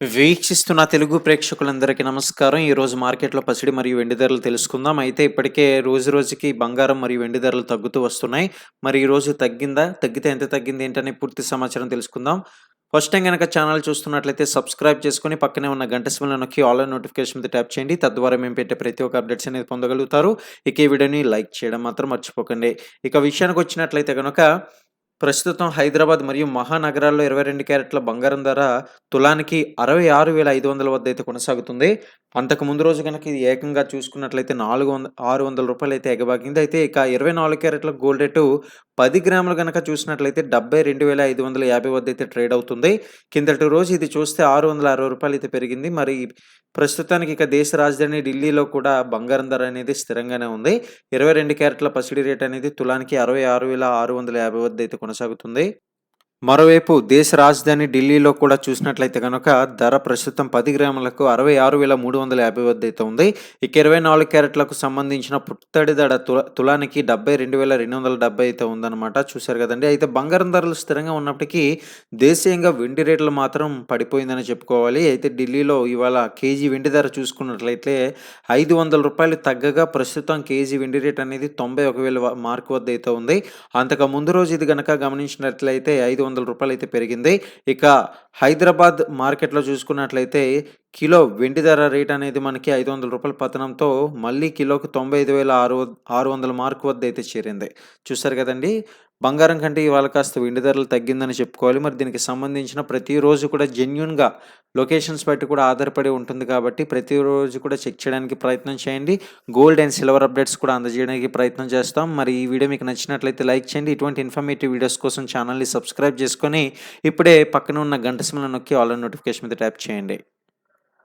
వీక్షిస్తున్న తెలుగు ప్రేక్షకులందరికీ నమస్కారం. ఈరోజు మార్కెట్‌లో పసిడి మరియు వెండి ధరలు తెలుసుకుందాం. అయితే ఇప్పటికే రోజు రోజుకి బంగారం మరియు వెండి ధరలు తగ్గుతూ వస్తున్నాయి. మరి ఈరోజు తగ్గిందా? తగ్గితే ఎంత తగ్గింది? ఏంటనే పూర్తి సమాచారం తెలుసుకుందాం. ఫస్ట్ టైం కనుక ఛానల్ చూస్తున్నట్లయితే సబ్స్క్రైబ్ చేసుకుని పక్కనే ఉన్న గంట సిమ్లో నొక్కి ఆన్లైన్ నోటిఫికేషన్ మీద ట్యాప్ చేయండి. తద్వారా మేము పెట్టే ప్రతి ఒక్క అప్డేట్స్ అనేది పొందగలుగుతారు. ఇక ఈ వీడియోని లైక్ చేయడం మాత్రం మర్చిపోకండి. ఇక విషయానికి వచ్చినట్లయితే కనుక ప్రస్తుతం హైదరాబాద్ మరియు మహానగరాల్లో 22 క్యారెట్ల బంగారం ధర తులానికి 66,500 వద్ద అయితే కొనసాగుతుంది. అంతకు ముందు రోజు కనుక ఇది ఏకంగా చూసుకున్నట్లయితే నాలుగు వంద ఆరు వందల రూపాయలు అయితే ఎగబాకింది. అయితే ఇక 24 క్యారెట్ల గోల్డ్ రేటు పది గ్రాములు గనక చూసినట్లయితే 72,550 వద్ద అయితే ట్రేడ్ అవుతుంది. కిందటి రోజు ఇది చూస్తే ఆరు వందల అరవై రూపాయలు అయితే పెరిగింది. మరి ప్రస్తుతానికి ఇక దేశ రాజధాని ఢిల్లీలో కూడా బంగారం ధర అనేది స్థిరంగానే ఉంది. 22 క్యారెట్ల పసిడి రేట్ అనేది తులానికి 66,650 వద్ద అయితే కొనసాగుతుంది. మరోవైపు దేశ రాజధాని ఢిల్లీలో కూడా చూసినట్లయితే కనుక ధర ప్రస్తుతం పది గ్రాములకు 66,350 వద్ద అయితే ఉంది. ఇక 24 క్యారెట్లకు సంబంధించిన పుట్టడి ధర తుల తులానికి 72,270 అయితే ఉందన్నమాట. చూశారు కదండీ! అయితే బంగారం ధరలు స్థిరంగా ఉన్నప్పటికీ దేశీయంగా వెండి రేట్లు మాత్రం పడిపోయిందని చెప్పుకోవాలి. అయితే ఢిల్లీలో ఇవాళ కేజీ వెండి ధర చూసుకున్నట్లయితే ఐదు వందల రూపాయలు తగ్గగా ప్రస్తుతం కేజీ వెండి రేట్ అనేది తొంభై ఒక వేల మార్క్ వద్ద అయితే ఉంది. అంతకు ముందు రోజు ఇది కనుక గమనించినట్లయితే వందల రూపాయలు అయితే పెరిగింది. ఇక హైదరాబాద్ మార్కెట్‌లో చూసుకున్నట్లయితే కిలో వెండి ధర రేట్ అనేది మనకి ఐదు వందల రూపాయల పతనంతో మళ్ళీ కిలోకి 95,600 మార్క్ వద్ద అయితే చేరింది. చూశారు కదండీ! బంగారం కంటే ఇవాళ కాస్త వెండి ధరలు తగ్గిందని చెప్పుకోవాలి. మరి దీనికి సంబంధించిన ప్రతిరోజు కూడా జెన్యున్గా లొకేషన్స్ బట్టి కూడా ఆధారపడి ఉంటుంది కాబట్టి ప్రతిరోజు కూడా చెక్ చేయడానికి ప్రయత్నం చేయండి. గోల్డ్ అండ్ సిల్వర్ అప్డేట్స్ కూడా అందజేయడానికి ప్రయత్నం చేస్తాం. మరి ఈ వీడియో మీకు నచ్చినట్లయితే లైక్ చేయండి. ఇటువంటి ఇన్ఫర్మేటివ్ వీడియోస్ కోసం ఛానల్‌ని సబ్స్క్రైబ్ చేసుకొని ఇప్పుడే పక్కన ఉన్న గంట సింబల్‌ని నొక్కి ఆల్ నోటిఫికేషన్ మీద ట్యాప్ చేయండి.